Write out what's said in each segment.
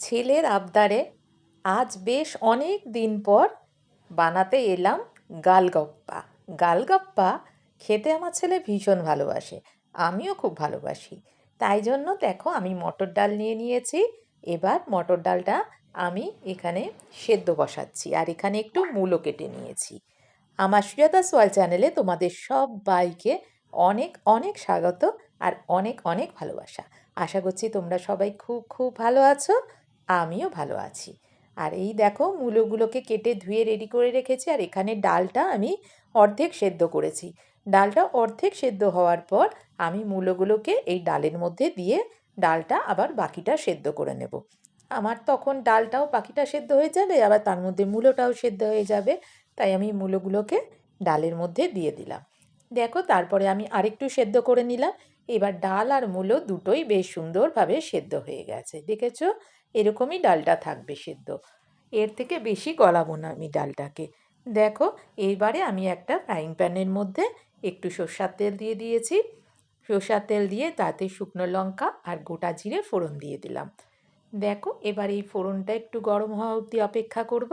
ছেলের আবদারে আজ বেশ অনেক দিন পর বানাতে এলাম গালগপ্পা। গালগপ্পা খেতে আমার ছেলে ভীষণ ভালোবাসে, আমিও খুব ভালোবাসি। তাই জন্য দেখো আমি মটর ডাল নিয়ে নিয়েছি, এবার মটর ডালটা আমি এখানে সেদ্ধ বসাচ্ছি আর এখানে একটু মূলো কেটে নিয়েছি। আমার সুজাতা সোয়াল চ্যানেলে তোমাদের সব বাইকে অনেক অনেক স্বাগত আর অনেক অনেক ভালোবাসা। আশা করছি তোমরা সবাই খুব খুব ভালো আছো। আমিও ভালো আছি। আর এই দেখো মূলোগুলোকে কেটে ধুয়ে রেডি করে রেখেছি আর এখানে ডালটা আমি অর্ধেক সেদ্ধ করেছি। ডালটা অর্ধেক সেদ্ধ হওয়ার পর আমি মূলোগুলোকে এই ডালের মধ্যে দিয়ে ডালটা আবার বাকিটা সেদ্ধ করে নেব। আমার তখন ডালটাও বাকিটা সেদ্ধ হয়ে যাবে, আবার তার মধ্যে মূলোটাও সেদ্ধ হয়ে যাবে, তাই আমি মূলোগুলোকে ডালের মধ্যে দিয়ে দিলাম। দেখো তারপরে আমি আরেকটু সেদ্ধ করে নিলাম। এবার ডাল আর মূলো দুটোই বেশ সুন্দরভাবে সেদ্ধ হয়ে গেছে, দেখেছ? এরকমই ডালটা থাকবে সেদ্ধ। এর থেকে বেশি গলাবো না আমি ডালটাকে। দেখো, এইবারে আমি একটা ফ্রাইং প্যানের মধ্যে একটু সর্ষার তেল দিয়ে দিয়েছি। সর্ষার তেল দিয়ে তাতে শুকনো লঙ্কা আর গোটা জিরে ফোড়ন দিয়ে দিলাম। দেখো, এবার এই ফোড়নটা একটু গরম হওয়া অবধি অপেক্ষা করব।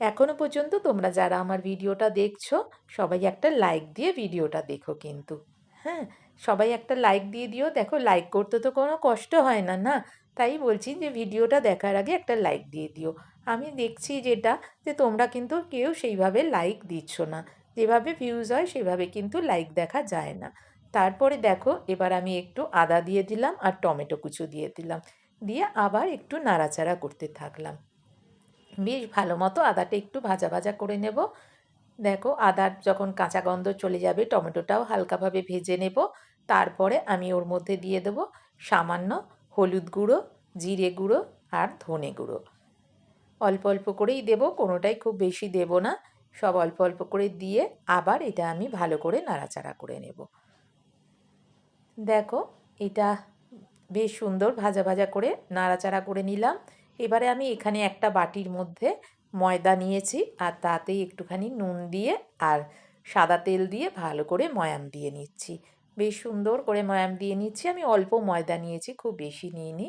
এখনও পর্যন্ত তোমরা যারা আমার ভিডিওটা দেখছ, সবাই একটা লাইক দিয়ে ভিডিওটা দেখো কিন্তু। হ্যাঁ সবাই একটা লাইক দিয়ে দিও। দেখো লাইক করতে তো কোনো কষ্ট হয় না না? তাই বলছি যে, ভিডিওটা দেখার আগে একটা লাইক দিয়ে দিও। আমি দেখছি যেটা, যে তোমরা কিন্তু কেউ সেইভাবে লাইক দিচ্ছ না। যেভাবে ভিউজ হয়, সেভাবে কিন্তু লাইক দেখা যায় না। তারপরে দেখো, এবার আমি একটু আদা দিয়ে দিলাম আর টমেটো কুচো দিয়ে দিলাম। দিয়ে আবার একটু নাড়াচাড়া করতে থাকলাম। বেশ ভালো মতো আদাটা একটু ভাজা ভাজা করে নেব। দেখো, আদার যখন কাঁচা গন্ধ চলে যাবে, টমেটোটাও হালকাভাবে ভেজে নেব। তারপরে আমি ওর মধ্যে দিয়ে দেবো সামান্য হলুদ গুঁড়ো, জিরে গুঁড়ো আর ধনে গুঁড়ো। অল্প অল্প করেই দেব, কোনোটাই খুব বেশি দেব না। সব অল্প অল্প করে দিয়ে আবার এটা আমি ভালো করে নাড়াচাড়া করে নেব। দেখো, এটা বেশ সুন্দর ভাজা ভাজা করে নাড়াচাড়া করে নিলাম। এবারে আমি এখানে একটা বাটির মধ্যে ময়দা নিয়েছি আর তাতেই একটুখানি নুন দিয়ে আর সাদা তেল দিয়ে ভালো করে ময়াম দিয়ে নিচ্ছি। বেশ সুন্দর করে ময়াম দিয়ে নিচ্ছি। আমি অল্প ময়দা নিয়েছি, খুব বেশি নিইনি।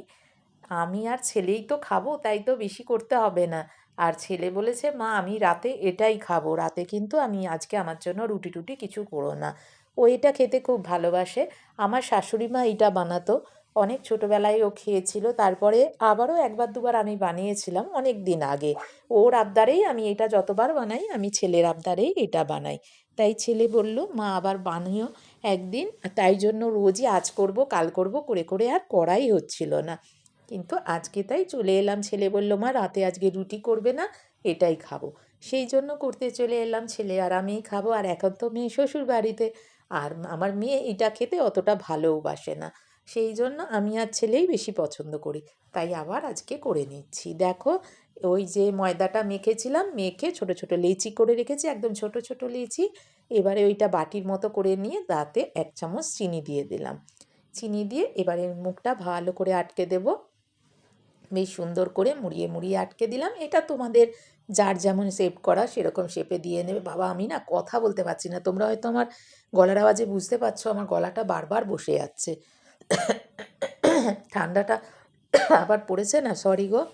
আমি আর ছেলেই তো খাব, তাই তো বেশি করতে হবে না। আর ছেলে বলেছে, মা, আমি রাতে এটাই খাব। রাতে কিন্তু আমি আজকে আমার জন্য রুটি টুটি কিছু করো না। ও এটা খেতে খুব ভালোবাসে। আমার শাশুড়ি মা এটা বানাতো। অনেক ছোটোবেলায় ও খেয়েছিল। তারপরে আবারও একবার দুবার আমি বানিয়েছিলাম অনেক দিন আগে। ওর আবদারেই আমি এটা যতবার বানাই, আমি ছেলের আবদারেই এটা বানাই। তাই ছেলে বলল, মা, আবার বানিও একদিন। তাই জন্য রোজই আজ করব, কাল করব, করে করে আর করাই হচ্ছিল না। কিন্তু আজকে তাই চলে এলাম। ছেলে বলল, মা, রাতে আজকে রুটি করবে না, এটাই খাব। সেই জন্য করতে চলে এলাম ছেলে, আর আমিই খাব। আর এখন তো মেয়ে শ্বশুর বাড়িতে আর আমার মেয়ে এটা খেতে অতটা ভালোবাসে না। সেই জন্য আমি আর ছেলেই বেশি পছন্দ করি। তাই আবার আজকে করে নিচ্ছি। দেখো, ওই যে ময়দাটা মেখেছিলাম, মেখে ছোট ছোট লেচি করে রেখেছি, একদম ছোট ছোট লেচি। এবারে ওইটা বাটির মতো করে নিয়ে তাতে এক চামচ চিনি দিয়ে দিলাম। চিনি দিয়ে এবারে মুখটা ভালো করে আটকে দেব। বেশ সুন্দর করে মুড়িয়ে মুড়িয়ে আটকে দিলাম। এটা তোমাদের যার যেমন শেপ করা সেরকম শেপে দিয়ে নেবে। বাবা, আমি না কথা বলতে পারছি না। তোমরা হয়তো আমার গলার আওয়াজে বুঝতে পারছ, আমার গলাটা বারবার বসে যাচ্ছে। ঠান্ডাটা আবার পড়েছে না? সরি গো।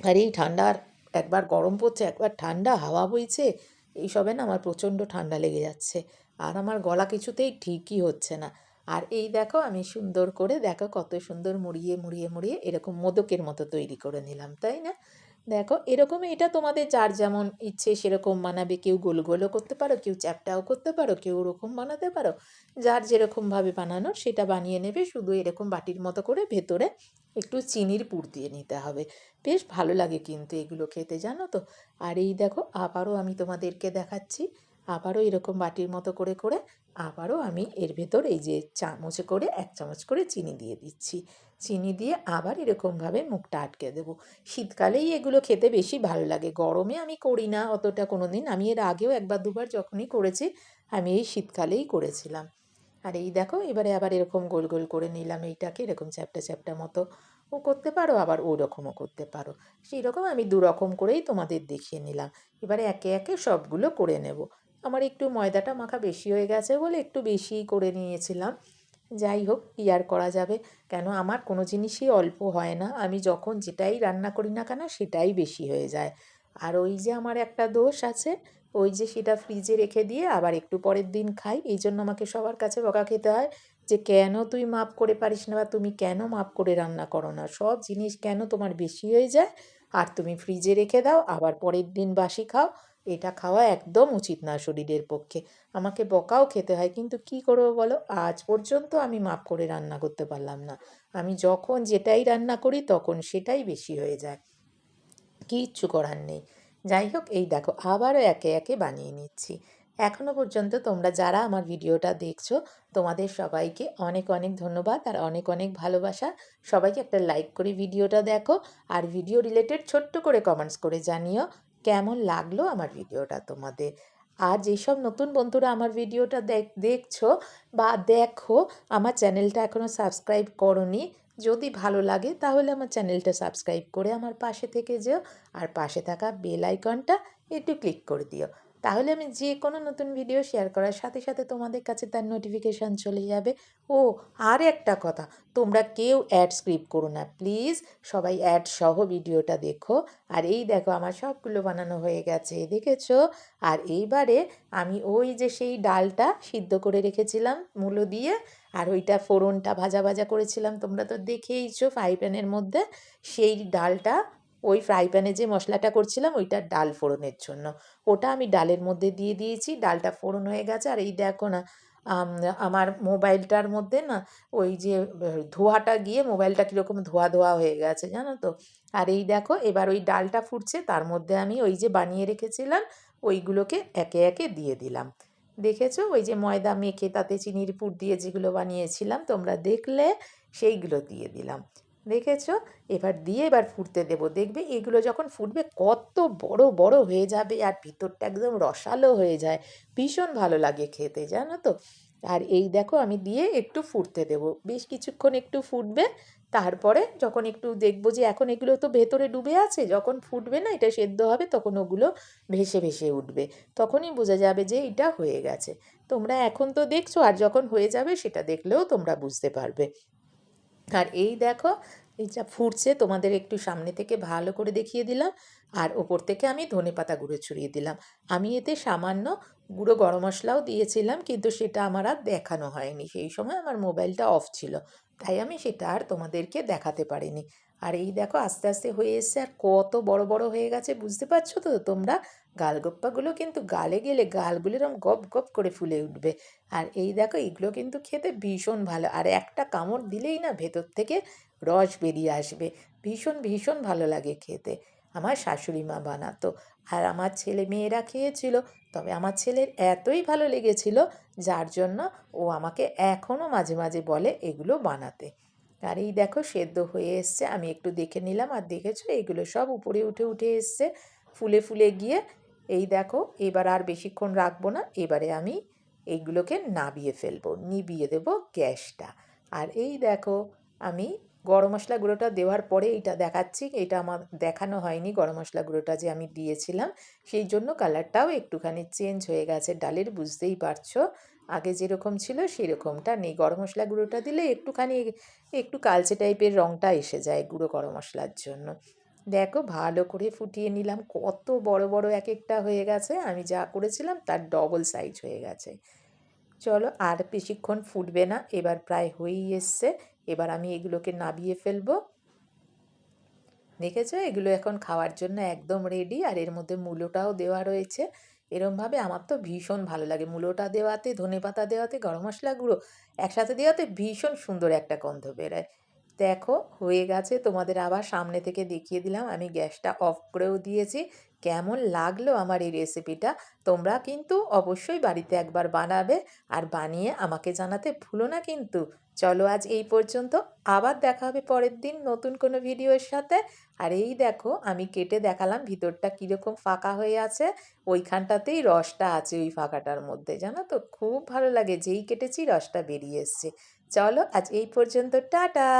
আর, এই ঠান্ডার একবার গরম পড়ছে, একবার ঠান্ডা, হাওয়া বইছে, এইসবে না আমার প্রচণ্ড ঠান্ডা লেগে যাচ্ছে। আর আমার গলা কিছুতেই ঠিকই হচ্ছে না। আর এই দেখো, আমি সুন্দর করে, দেখো কত সুন্দর মুড়িয়ে মুড়িয়ে মুড়িয়ে এরকম মোদকের মতো তৈরি করে নিলাম, তাই না? দেখো এরকম এটা তোমাদের যার যেমন ইচ্ছে সেরকম বানাবে। কেউ গোল গোলও করতে পারো, কেউ চ্যাপটাও করতে পারো, কেউ ওরকম বানাতে পারো। যার যেরকমভাবে বানানো সেটা বানিয়ে নেবে, শুধু এরকম বাটির মতো করে ভেতরে একটু চিনির পুর দিয়ে নিতে হবে। বেশ ভালো লাগে কিন্তু এগুলো খেতে, জানো তো? আর এই দেখো, আবারও আমি তোমাদেরকে দেখাচ্ছি, আবারও এরকম বাটির মতো করে করে আবারও আমি এর ভেতর এই যে চামচে করে, এক চামচ করে চিনি দিয়ে দিচ্ছি। চিনি দিয়ে আবার এরকমভাবে মুখটা আটকে দেবো। শীতকালেই এগুলো খেতে বেশি ভালো লাগে। গরমে আমি করি না অতটা কোনো দিন আমি এর আগেও একবার দুবার যখনই করেছি, আমি এই শীতকালেই করেছিলাম। আর এই দেখো, এবারে আবার এরকম গোল গোল করে নিলাম এইটাকে, এরকম চ্যাপটা চ্যাপটা মতো। ও করতে পারো, আবার ও রকমও করতে পারো। সেই রকম আমি দু রকম করেই তোমাদের দেখিয়ে নিলাম। এবারে একে একে সবগুলো করে নেব। আমার একটু ময়দাটা মাখা বেশি হয়ে গেছে বলে একটু বেশি করে নিয়েছিলাম। যাই হোক, কী আর করা যাবে? কেন আমার কোনো জিনিসই অল্প হয় না। আমি যখন যেটাই রান্না করি না কেন সেটাই বেশি হয়ে যায়। আর ওই যে আমার একটা দোষ আছে, ওই যে সেটা ফ্রিজে রেখে দিয়ে আবার একটু পরের দিন খাই। এই জন্য আমাকে সবার কাছে বকা খেতে হয় যে, কেন তুই মাপ করে পারিস না বা তুমি কেন মাপ করে রান্না করো না? সব জিনিস কেন তোমার বেশি হয়ে যায়? আর তুমি ফ্রিজে রেখে দাও, আবার পরের দিন বাসি খাও। এটা খাওয়া একদম উচিত না শরীরের পক্ষে। আমাকে বকাও খেতে হয়, কিন্তু কি করব বলো? আজ পর্যন্ত আমি মাপ করে রান্না করতে পারলাম না। আমি যখন যেটাই রান্না করি, তখন সেটাই বেশি হয়ে যায়। কিচ্ছু করার নেই। যাই হোক, এই দেখো, আবারও একে একে বানিয়ে নিচ্ছি। এখনও পর্যন্ত তোমরা যারা আমার ভিডিওটা দেখছ, তোমাদের সবাইকে অনেক অনেক ধন্যবাদ আর অনেক অনেক ভালোবাসা। সবাইকে একটা লাইক করে ভিডিওটা দেখো আর ভিডিও রিলেটেড ছোট্ট করে কমেন্টস করে জানিও। কেমন লাগল আমার ভিডিওটা তোমাদের? আর যেসব নতুন বন্ধুরা আমার ভিডিওটা দেখ, দেখছ বা দেখো, আমার চ্যানেলটা এখনও সাবস্ক্রাইব করনি, যদি ভালো লাগে তাহলে আমার চ্যানেলটা সাবস্ক্রাইব করে আমার পাশে থেকে যেও, আর পাশে থাকা বেল আইকনটা একটু ক্লিক করে দিও। তাহলে আমি যে কোনো নতুন ভিডিও শেয়ার করার সাথে সাথে তোমাদের কাছে তার নোটিফিকেশান চলে যাবে। ও, আর একটা কথা, তোমরা কেউ অ্যাড স্ক্রিপ্ট করো না প্লিজ সবাই অ্যাড সহ ভিডিওটা দেখো। আর এই দেখো, আমার সবগুলো বানানো হয়ে গেছে, দেখেছ? আর এইবারে আমি ওই যে সেই ডালটা সিদ্ধ করে রেখেছিলাম, মূলো দিয়ে, আর ওইটা ফোড়নটা ভাজা ভাজা করেছিলাম, তোমরা তো দেখেইছো ফ্রাই প্যানের মধ্যে। সেই ডালটা ওই ফ্রাই প্যানে যে মশলাটা করছিলাম, ওইটা ডাল ফোড়নের জন্য। ওটা আমি ডালের মধ্যে দিয়ে দিয়েছি, ডালটা ফোড়ন হয়ে গেছে। আর এই দেখো না আমার মোবাইলটার মধ্যে না, ওই যে ধোয়াটা গিয়ে মোবাইলটা কীরকম ধোয়া ধোয়া হয়ে গেছে, জানো তো? আর এই দেখো, এবার ওই ডালটা ফুটছে, তার মধ্যে আমি ওই যে বানিয়ে রেখেছিলাম, ওইগুলোকে একে একে দিয়ে দিলাম। দেখেছ? ওই যে ময়দা মেখে তাতে চিনির পুর দিয়ে যেগুলো বানিয়েছিলাম, তোমরা দেখলে সেইগুলো দিয়ে দিলাম। দেখেছ? এবার দিয়ে এবার ফুটতে দেবো। দেখবে এগুলো যখন ফুটবে কত বড় বড় হয়ে যাবে আর ভিতরটা একদম রসালো হয়ে যায়। ভীষণ ভালো লাগে খেতে, জানো তো? আর এই দেখো আমি দিয়ে একটু ফুটতে দেবো। বেশ কিছুক্ষণ একটু ফুটবে, তারপরে যখন একটু দেখব যে এখন এগুলো তো ভেতরে ডুবে আছে, যখন ফুটবে না, এটা সেদ্ধ হবে, তখন ওগুলো ভেসে ভেসে উঠবে। তখনই বোঝা যাবে যে এটা হয়ে গেছে। তোমরা এখন তো দেখছ, আর যখন হয়ে যাবে সেটা দেখলেও তোমরা বুঝতে পারবে। আর এই দেখো, এই যা ফুটছে তোমাদের একটু সামনে থেকে ভালো করে দেখিয়ে দিলাম। আর ওপর থেকে আমি ধনে পাতা গুঁড়ো ছড়িয়ে দিলাম। আমি এতে সামান্য গুঁড়ো গরম মশলাও দিয়েছিলাম, কিন্তু সেটা আমার আর দেখানো হয়নি। সেই সময় আমার মোবাইলটা অফ ছিল, তাই আমি সেটা আর তোমাদেরকে দেখাতে পারিনি। আর এই দেখো, আস্তে আস্তে হয়ে এসছে। আর কত বড় বড় হয়ে গেছে, বুঝতে পারছ তো? তোমরা গালগপ্পাগুলো কিন্তু গালে গেলে গালগুলো এরকম গপ গপ করে ফুলে উঠবে। আর এই দেখো, এগুলো কিন্তু খেতে ভীষণ ভালো। আর একটা কামড় দিলেই না ভেতর থেকে রস বেরিয়ে আসবে। ভীষণ ভীষণ ভালো লাগে খেতে। আমার শাশুড়ি মা বানাতো। আর আমার ছেলে মেয়েরা খেয়েছিল। তবে আমার ছেলের এতই ভালো লেগেছিল, যার জন্য ও আমাকে এখনও মাঝে মাঝে বলে এগুলো বানাতে। আর এই দেখো, সেদ্ধ হয়ে এসছে। আমি একটু দেখে নিলাম। আর দেখেছ, এগুলো সব উপরে উঠে উঠে এসছে। ফুলে ফুলে গিয়ে এই দেখো, এবার আর বেশিক্ষণ রাখব না, এবারে আমি এইগুলোকে নাবিয়ে ফেলব, নিবিয়ে দেব গ্যাসটা। আর এই দেখো, আমি গরম মশলা গুঁড়োটা দেওয়ার পরে এইটা দেখাচ্ছি, এটা আমার দেখানো হয়নি গরম মশলা গুঁড়োটা যে আমি দিয়েছিলাম, সেই জন্য কালারটাও একটুখানি চেঞ্জ হয়ে গেছে, ডালের বুঝতেই পারছ। আগে যেরকম ছিল সেরকমটা নেই, গরম মশলা গুঁড়োটা দিলে একটুখানি, একটু কালচে টাইপের রঙটা এসে যায় গুঁড়ো গরম মশলার জন্য। দেখো ভালো করে ফুটিয়ে নিলাম। কত বড় বড় এক একটা হয়ে গেছে। আমি যা করেছিলাম তার ডবল সাইজ হয়ে গেছে। চলো আর বেশিক্ষণ ফুটবে না। এবার প্রায় হয়েই এসছে। এবার আমি এগুলোকে নাবিয়ে ফেলব। দেখেছ? এগুলো এখন খাওয়ার জন্য একদম রেডি আর এর মধ্যে মূলোটাও দেওয়া রয়েছে। এরমভাবে আমার তো ভীষণ ভালো লাগে। মূলোটা দেওয়াতে ধনে পাতা দেওয়াতে, গরম মশলা গুঁড়ো একসাথে দেওয়াতে ভীষণ সুন্দর একটা গন্ধ বেরোয়। দেখো, হয়ে গেছে। তোমাদের আবার সামনে থেকে দেখিয়ে দিলাম। আমি গ্যাসটা অফ করেও দিয়েছি। কেমন লাগল আমার এই রেসিপিটা? তোমরা কিন্তু অবশ্যই বাড়িতে একবার বানাবে আর বানিয়ে আমাকে জানাতে ভুলো না কিন্তু। চলো আজ এই পর্যন্ত। আবার দেখা হবে পরের দিন নতুন কোনো ভিডিওর সাথে। আর এই দেখো, আমি কেটে দেখালাম ভিতরটা কীরকম ফাঁকা হয়ে আছে। ওইখানটাতেই রসটা আছে ওই ফাঁকাটার মধ্যে। জানো তো? খুব ভালো লাগে। যেই কেটেছি রসটা বেরিয়ে এসছে। চলো আজ এই পর্যন্ত টাটা!